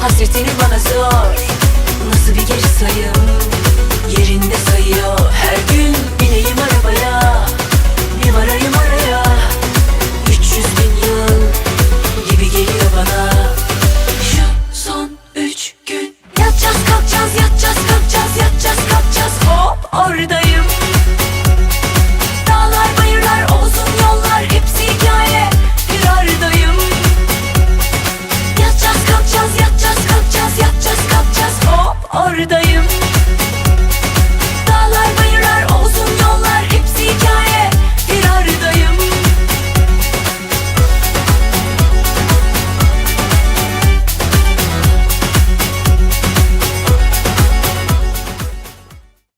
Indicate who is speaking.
Speaker 1: Hasretini bana sor Nasıl bir geri sayım? Yerinde sayıyor. Her gün bineyim arabaya. Bir varayım araya. 300 bin yıl Gibi geliyor bana. Şu son üç gün. Yatacağız kalkacağız yatacağız kalkacağız yatacağız kalkacağız. Hop orada oradayım.